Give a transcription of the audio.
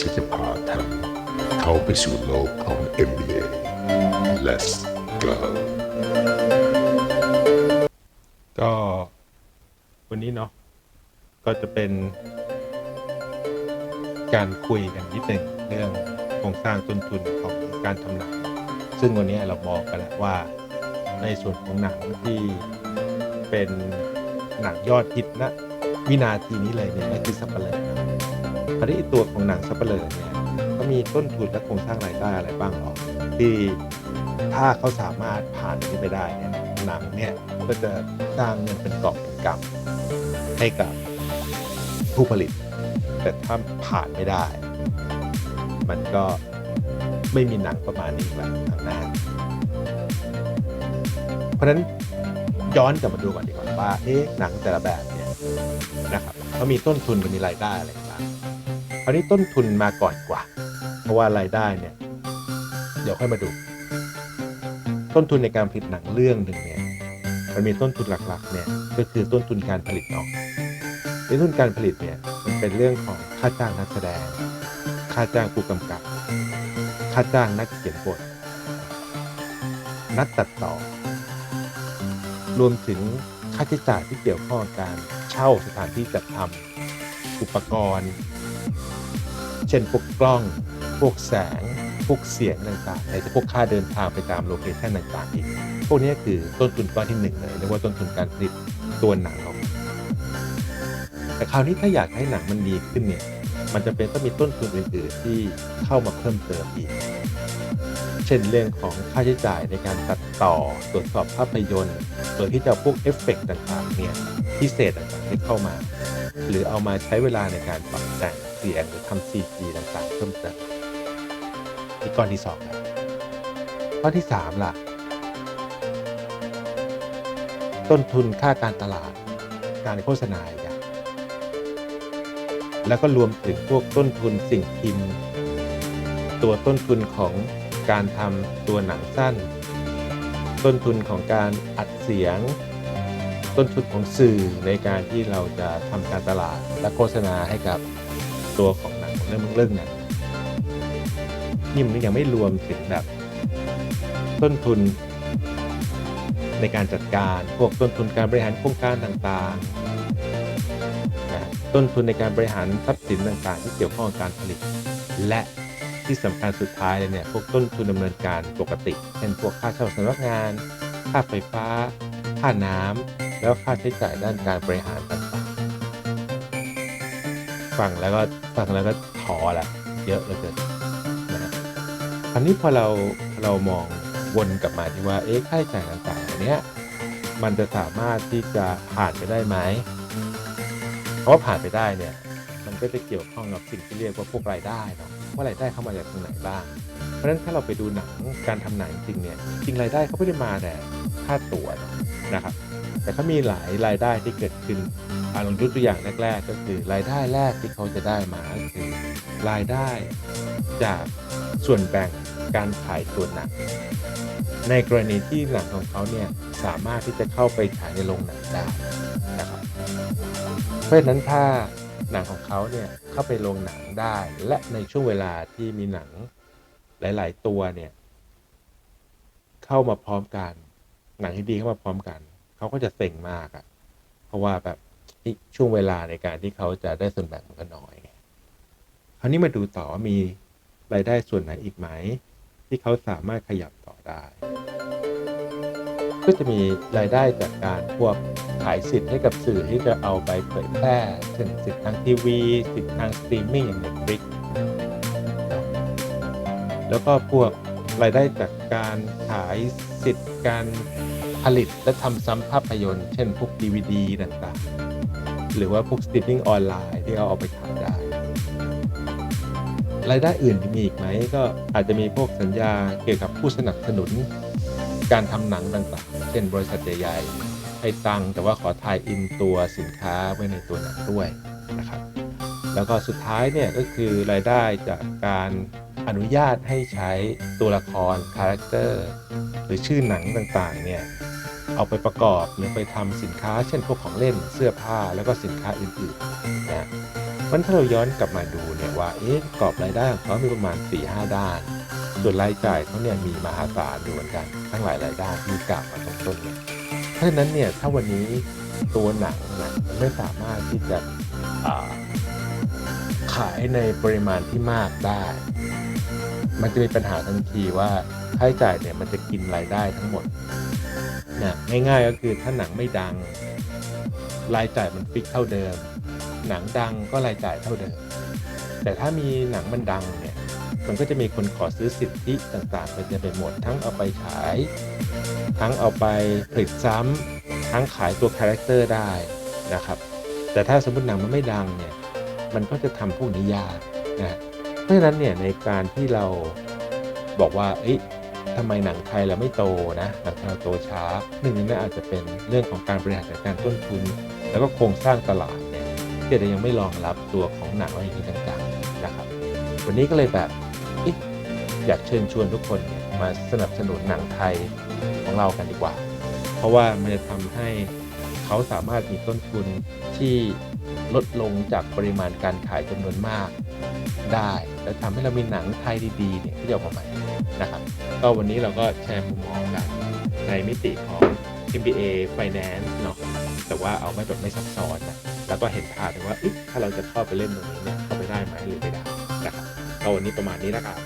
ที่จะพาท่านเข้าไปสู่โลกของ NBA Let's go ก็วันนี้เนาะก็จะเป็น การคุยกันนิดหนึ่งเรื่องโครงสร้างต้นทุนของการทำหนังซึ่งวันนี้เราบอกกันแล้วว่าในส่วนของหนังที่เป็นหนังยอดฮิตณวินาทีนี้เลยเนี่ยคือสับเปลือนะ คราวนี้ตัวของหนังสับเปลือเนี่ยก็มีต้นทุนและโครงสร้างรายได้อะไรบ้างหรอที่ถ้าเขาสามารถผ่านนี้ไปได้เนี่ยหนังเนี่ยก็จะสร้างเงินเป็นกอบเป็นกำให้กับผู้ผลิต แต่ถ้าผ่านไม่ได้ มันก็ไม่มีหนังประมาณนี้แล้วทางหน้าเพราะฉะนั้นย้อนกลับมาดูก่อนดีกว่าว่าเอ๊ะหนังแต่ละแบบเนี่ยนะครับเขามีต้นทุนมันมีรายได้อะไร ราวนี้ต้นทุนมาก่อนกว่า เพราะว่ารายได้เนี่ย เดี๋ยวค่อยมาดู ต้นทุนในการผลิตหนังเรื่องหนึ่งเนี่ยมันมีต้นทุนหลักๆเนี่ยก็คือต้นทุนการผลิตเนาะในต้นทุนการผลิตเนี่ยมันเป็นเรื่องของค่าจ้างนักแสดง ค่าจ้างผู้กำกับ ค่าจ้างนักเขียนบทนักตัดต่อ รวมถึงค่าใช้จ่ายที่เกี่ยวข้องการเช่าสถานที่จัดทำอุปกรณ์ เช่นพวกกล้อง พวกแสง พวกเสียงต่างๆในจะพวกค่าเดินทางไปตามโลเคชั่นต่างๆอีก พวกนี้คือต้นทุนก้อนที่หนึ่งเลยเรียกว่าต้นทุนการผลิตตัวหนังของแต่คราวนี้ถ้าอยากให้หนังมันดีขึ้นเนี่ย มันจะเป็นต้องมีต้นทุนอื่นๆที่เข้ามาเพิ่มเติมอีก เช่นเรื่องของค่าใช้จ่ายในการตัดต่อตรวจสอบภาพยนตร์ โดยที่จะพวกเอฟเฟกต์ต่างๆเนี่ยพิเศษต่างๆที่เข้ามา หรือเอามาใช้เวลาในการปรับแต่ง เสียงหรือทำซีจีต่างๆเพิ่มเติมนี่ก้อนที่สองแล้วก้อนที่สามล่ะ ต้นทุนค่าการตลาด การโฆษณาอย่างแล้วก็รวมถึงพวกต้นทุนสิ่งพิมพ์ ตัวต้นทุนของการทำตัวหนังสั้น ต้นทุนของการอัดเสียง ต้นทุนของสื่อในการที่เราจะทำการตลาดและโฆษณาให้กับ ตัวของหนังเรื่องเรื่องนั้นนี่มันยังไม่รวมถึงแบบ ต้นทุนในการจัดการพวกต้นทุนการบริหารโครงการต่างๆนะต้นทุนในการบริหารทรัพย์สินต่างๆ ที่เกี่ยวข้องกับการผลิต และที่สำคัญสุดท้ายเลยเนี่ยพวกต้นทุนดำเนินการปกติ เช่นพวกค่าเช่าสำนักงาน ค่าไฟฟ้า ค่าน้ำแล้วค่าใช้จ่ายด้านการบริหารต่าง ฟังแล้วก็ฟังแล้วก็ถอละเยอะเหลือเกินนะครับอันนี้พอเราเรามองวนกลับมาที่ว่าเอ๊ะค่าใช้จ่ายต่างๆเนี้ยมันจะสามารถที่จะผ่านไปได้ไหมเพราะว่าผ่านไปได้เนี่ยมันก็จะเกี่ยวข้องกับสิ่งที่เรียกว่าพวกรายได้เนาะว่ารายได้เข้ามาจากตรงไหนบ้าง เพราะฉะนั้นถ้าเราไปดูหนังการทำหนังจริงเนี่ยจริงรายได้เขาไม่ได้มาแต่ค่าตั๋วนะครับ แต่เขามีหลายรายได้ที่เกิดขึ้นอาลองยกตัวอย่างแรก ๆ ก็คือรายได้แรกที่เขาจะได้มาคือ รายได้จากส่วนแบ่งการขายตัวหนังในกรณีที่หนังของเขาเนี่ยสามารถที่จะเข้าไปฉายในโรงหนังได้นะครับเพราะฉะนั้นถ้าหนังของเขาเนี่ยเข้าไปโรงหนังได้ และในช่วงเวลาที่มีหนังหลาย ๆ ตัวเนี่ยเข้ามาพร้อมกัน หนังที่ดีเข้ามาพร้อมกัน เขาก็จะเซ็งมากอะ่ะ เพราะว่าแบบช่วงเวลาในการที่เขาจะได้ส่วนแบ่งมันก็น้อยคราวนี้มาดูต่อว่ามีรายได้ส่วนไหนอีกไหม ที่เขาสามารถขยับต่อได้ ก็จะมีรายได้จากการพวกขายสิทธิ์ให้กับสื่อที่จะเอาไปเผยแพร่เช่นสิทธิ์ทางทีวี สิทธิ์ทางสตรีมมิ่งอย่าง Netflix แล้วก็พวกรายได้จากการขายสิทธิ์การ ผลิตและทำซ้ำภาพยนตร์ เช่นพวก DVD ต่างๆ หรือว่าพวกสตรีมมิ่งออนไลน์ที่เอาเอาไปขายได้ รายได้อื่นที่มีอีกไหม ก็อาจจะมีพวกสัญญาเกี่ยวกับผู้สนับสนุน การทำหนังต่างๆ เช่นบริษัทใหญ่ๆ ให้ตังแต่ว่าขอทายอินตัวสินค้าไว้ในตัวหนังด้วยนะครับ แล้วก็สุดท้ายเนี่ยก็คือรายได้จากการอนุญาตให้ใช้ตัวละครคาแรคเตอร์หรือชื่อหนังต่างๆเนี่ย เอาไปประกอบหรือไปทำสินค้า เช่นพวกของเล่นเสื้อผ้าแล้วก็สินค้าอื่นๆนะมันถ้าเราย้อนกลับมาดูเนี่ยว่าเอ๊ะกรอบรายได้ของเขามีประมาณ 4-5ด้าน ส่วนรายจ่ายเขาเนี่ยมีมหาศาลอยู่เหมือนกันทั้งหลายรายได้มีกล่าวมาตรงต้นเนี่ยเพราะฉะนั้นเนี่ยถ้าวันนี้ตัวหนังเนี่ยมันไม่สามารถที่จะขายในปริมาณที่มากได้ มันจะมีปัญหาทันทีว่า ค่าใช้จ่ายเนี่ยมันจะกินรายได้ทั้งหมดนะง่ายๆก็คือถ้าหนังไม่ดัง รายจ่ายมันฟิกเท่าเดิม หนังดังก็รายจ่ายเท่าเดิม แต่ถ้ามีหนังมันดังเนี่ยมันก็จะมีคนขอซื้อสิทธิต่างๆไปเต็มไปหมดทั้งเอาไปฉาย ทั้งเอาไปผลิตซ้ำทั้งขายตัวคาแรคเตอร์ได้นะครับแต่ถ้าสมมติหนังมันไม่ดังเนี่ยมันก็จะทำพวกนี้ยากนะเพราะฉะนั้นเนี่ยในการที่เราบอกว่าเอ้ย ทำไมหนังไทยเราไม่โตนะหนังไทยเราโตช้าหนึ่งในนั้นอาจจะเป็นเรื่องของการบริหารจัดการต้นทุน แล้วก็โครงสร้างตลาดเนี่ยที่อาจจะยังไม่รองรับตัวของหนังอะไรอย่างนี้ต่างๆนะครับ วันนี้ก็เลยแบบออยากเชิญชวนทุกคนเนี่ยมาสนับสนุนหนังไทยของเรากันดีกว่า เพราะว่ามันจะทำให้เขาสามารถมีต้นทุนที่ลดลงจากปริมาณการขายจำนวนมากได้ และทำให้เรามีหนังไทยดีๆเนี่ยที่จะออกมาใหม่นะครับ ก็วันนี้เราก็แชร์มุมมองกันในมิติของ MBA Finance เนาะแต่ว่าเอาไม่แบบไม่ซับซ้อนนะแล้วก็เห็นภาพเลยว่าอ๊ะถ้าเราจะเข้าไปเล่นตรงนี้เนี่ยเข้าไปได้ไหมหรือไม่ได้นะครับก็วันนี้ประมาณนี้นะครับ